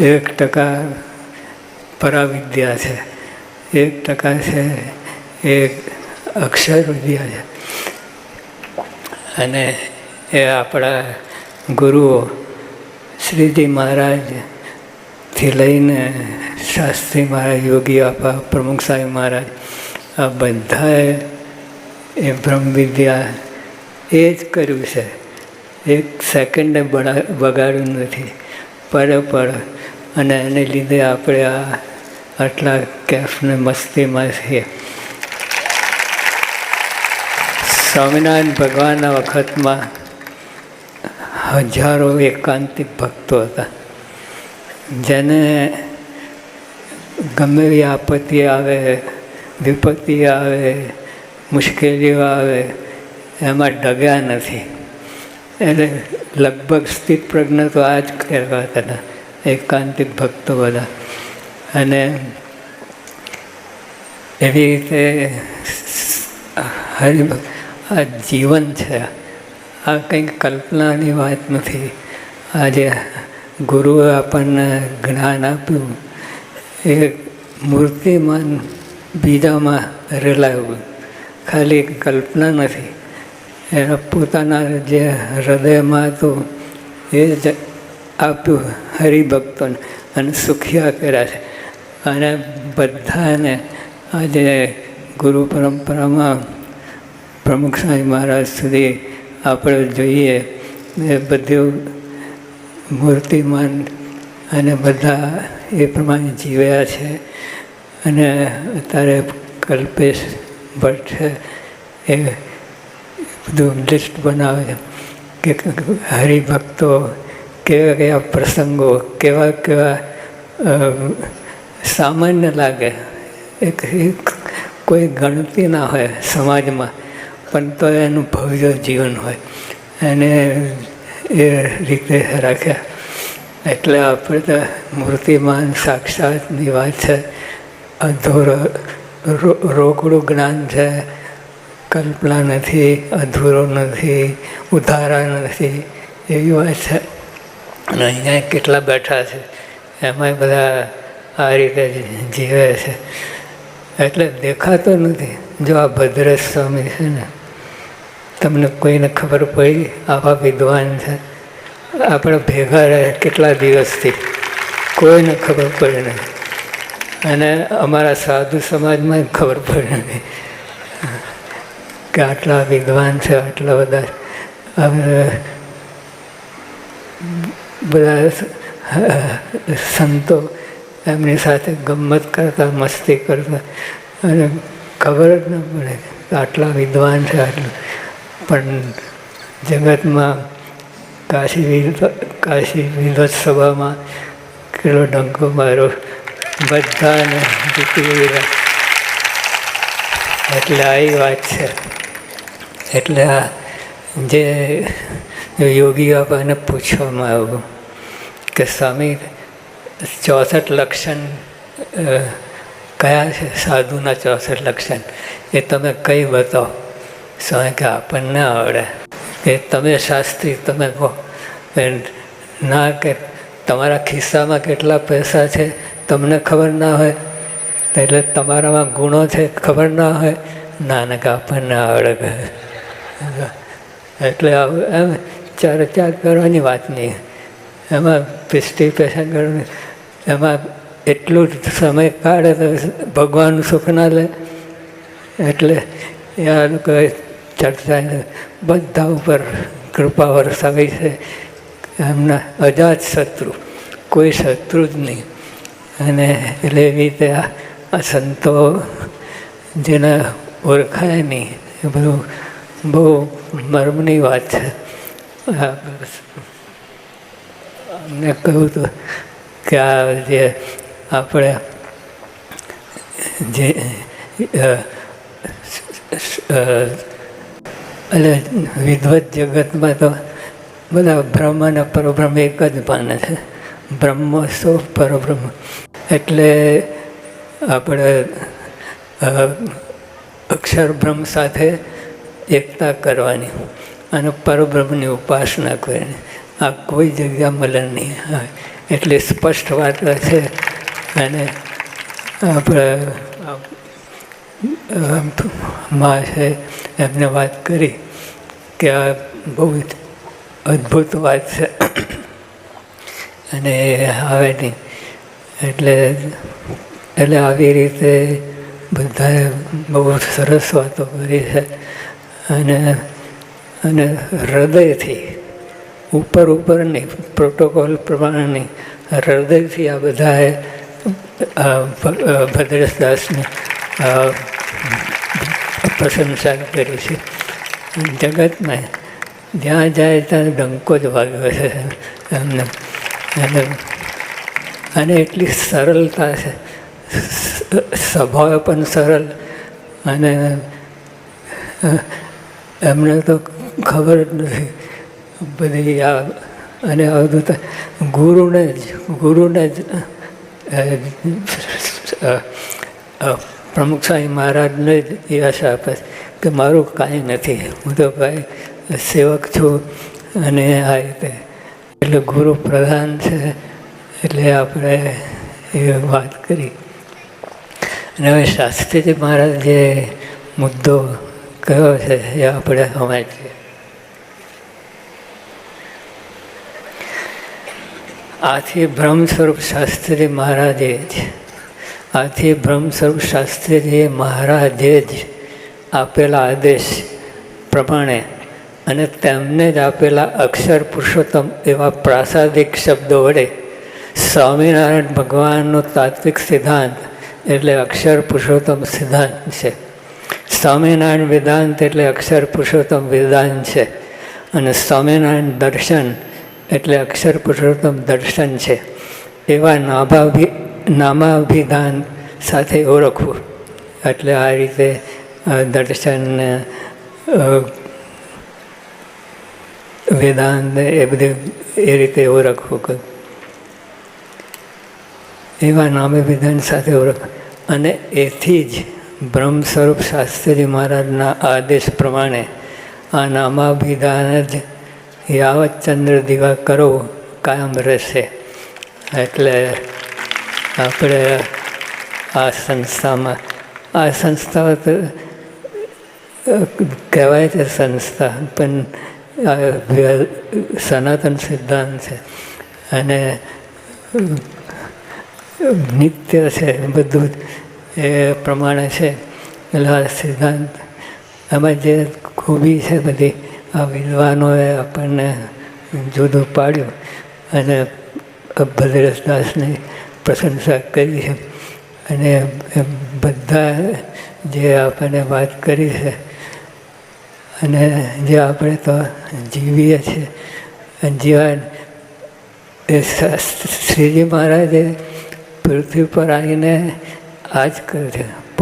એક ટકા પરાવિદ્યા છે, એક ટકા છે એ અક્ષર વિદ્યા છે. અને એ આપણા ગુરુઓ શ્રીજી મહારાજથી લઈને શાસ્ત્રી મહારાજ, યોગી આપા, પ્રમુખ સાહેબ મહારાજ, આ બધાએ એ બ્રહ્મવિદ્યા એ જ કર્યું છે. એક સેકન્ડે બગાડ્યું નથી. પડે પડે. અને એને લીધે આપણે આ આટલા કેફને મસ્તીમાં છીએ. સ્વામિનારાયણ ભગવાનના વખતમાં હજારો એકાંતિક ભક્તો હતા. જેને ગમે એવી આપત્તિ આવે, વિપત્તિ આવે, મુશ્કેલીઓ આવે, એમાં ડગ્યા નથી. એટલે લગભગ સ્થિત પ્રજ્ઞ તો આ જ કહેવાતા હતા. એકાંતિક ભક્તો બધા. અને એવી રીતે હરિ આ જીવન છે. આ કંઈક કલ્પનાની વાત નથી. આજે ગુરુએ આપણને જ્ઞાન આપ્યું. એ મૂર્તિમાન બીજામાં રેલાયું. ખાલી કલ્પના નથી. એના પોતાના જે હૃદયમાં હતું એ જ આપ્યું હરિભક્તોને અને સુખિયા કર્યા છે. અને બધાને આજે ગુરુ પરંપરામાં પ્રમુખ સ્વામી મહારાજ સુધી આપણે જોઈએ એ બધું મૂર્તિમાન અને બધા એ પ્રમાણે જીવ્યા છે. અને અત્યારે કલ્પેશ ભટ્ટ એ બધું લિસ્ટ બનાવે છે. કે હરિભક્તો કેવા કેવા પ્રસંગો, કેવા કેવા સામાન્ય લાગે. એક કોઈ ગણતી ના હોય સમાજમાં, પણ તો એનું ભવ્ય જીવન હોય. એને એ રીતે રાખ્યા. એટલે આપણે તો મૂર્તિમાન સાક્ષાતની વાત છે. અધૂર રોકડું જ્ઞાન છે. કલ્પના નથી, અધૂરો નથી, ઉધારા નથી, એવી વાત છે. અને અહીંયા કેટલા બેઠા છે, એમાંય બધા આ રીતે જીવે છે. એટલે દેખાતો નથી. જો આ ભદ્રેશ સ્વામી છે ને, તમને કોઈને ખબર પડી? આવા વિદ્વાન છે. આપણે ભેગા રહે કેટલા દિવસથી? કોઈને ખબર પડે નહીં. અને અમારા સાધુ સમાજમાં ખબર પડે નહીં. કે આટલા વિદ્વાન છે, આટલા બધા. બધા સંતો એમની સાથે ગમત કરતા, મસ્તી કરતા. અને ખબર જ ન પડે આટલા વિદ્વાન છે, આટલું. પણ જગતમાં કાશી વિધ કાશી વિધોત સભામાં કેટલો ડંકો માર્યો. બધાને જીતી એટલે આવી વાત છે. એટલે આ જે યોગી બાબાને પૂછવામાં આવ્યું કે સ્વામી, ચોસઠ લક્ષણ કયા છે? સાધુના ચોસઠ લક્ષણ. એ તમે કઈ બતાવો. સ્વામી કે આપણને આવડે. કે તમે શાસ્ત્રી, તમે કહો. ના કે તમારા ખિસ્સામાં કેટલા પૈસા છે, તમને ખબર ના હોય? એટલે તમારામાં ગુણો છે, ખબર ના હોય? ના ના, કે આપણને આવડે. એટલે એમ ચર્ચા કરવાની વાત નહીં. એમાં પિસ્તી પેસા કરવાની એમાં એટલું જ સમય કાઢે તો ભગવાન સુખ ના લે. એટલે આ લોકો ચર્ચા બધા ઉપર કૃપા વરસાવી છે. એમના અજાત શત્રુ. કોઈ શત્રુ જ નહીં. અને એટલે એવી રીતે આ સંતો જેને ઓળખાય નહીં, એ બધું બહુ મર્મની વાત છે. અમને કહ્યું હતું કે આ જે આપણે જે એટલે વિદવત જગતમાં તો બધા બ્રહ્મ અને પરબ્રહ્મ એક જ માને છે. બ્રહ્મ સો પરબ્રહ્મ. એટલે આપણે અક્ષર બ્રહ્મ સાથે એકતા કરવાની અને પરબ્રહ્મની ઉપાસના કરવાની. આ કોઈ જગ્યા મળે નહીં એટલી સ્પષ્ટ વાત છે. અને આપણે માં છે, એમને વાત કરી કે આ બહુ અદ્ભુત વાત છે. અને આવે નહીં. એટલે એટલે આવી રીતે બધાએ બહુ સરસ વાતો કરી છે. અને અને હૃદયથી ઉપર ઉપર નહીં, પ્રોટોકોલ પ્રમાણે નહીં હૃદયથી આ બધાએ ભદ્રેશદાસની પ્રશંસા કરી છે. જગતમાં જ્યાં જાય ત્યાં ડંકો જ વાગ્યો છે એમને. અને અને એટલી સરળતા છે. સ્વભાવ પણ સરળ અને એમને તો ખબર જ નથી. બધી આ અને અવધૂત ગુરુને જ ગુરુને જ પ્રમુખ સ્વામી મહારાજને જ એ આશા આપે કે મારું કાંઈ નથી. હું તો ભાઈ સેવક છું અને આ રીતે. એટલે ગુરુ પ્રધાન છે, એટલે આપણે એ વાત કરી. અને હવે શાસ્ત્રીજી મહારાજ જે મુદ્દો કયો છે, એ આપણે સમજીએ આથી બ્રહ્મસ્વરૂપ શાસ્ત્રી મહારાજે જ, આથી બ્રહ્મસ્વરૂપ શાસ્ત્રીજી મહારાજે જ આપેલા આદેશ પ્રમાણે અને તેમને જ આપેલા અક્ષર પુરુષોત્તમ એવા પ્રાસાદિક શબ્દો વડે સ્વામિનારાયણ ભગવાનનો તાત્વિક સિદ્ધાંત એટલે અક્ષર પુરુષોત્તમ સિદ્ધાંત છે. સ્વામિનારાયણ વેદાંત એટલે અક્ષર પુરુષોત્તમ વેદાંત છે. અને સ્વામિનારાયણ દર્શન એટલે અક્ષર પુરુષોત્તમ દર્શન છે. એવા નાભાભિ, નામાભિધાન સાથે ઓળખવું. એટલે આ રીતે દર્શન વેદાંત એ બધું એ રીતે ઓળખવું એવા નામે વિધાન સાથે ઓળખ, અને એથી જ બ્રહ્મ સ્વરૂપ શાસ્ત્રી મહારાજના આદેશ પ્રમાણે આ નામાભિધાન જ યાવત ચંદ્ર દીવા કરો કાયમ રહેશે. એટલે આપણે આ સંસ્થામાં, આ સંસ્થા તો કહેવાય છે સંસ્થા, પણ સનાતન સિદ્ધાંત છે. અને નિત્ય છે, બધું એ પ્રમાણે છે. આ સિદ્ધાંત. એમાં જે ખૂબી છે બધી, આ વિદ્વાનોએ આપણને જુદું પાડ્યું અને ભદ્રેશદાસની પ્રશંસા કરી છે. અને બધા જે આપણને વાત કરી છે અને જે આપણે તો જીવીએ છીએ. અને જીવન એ શ્રીજી મહારાજે પૃથ્વી પર આવીને આ જ કર્યું.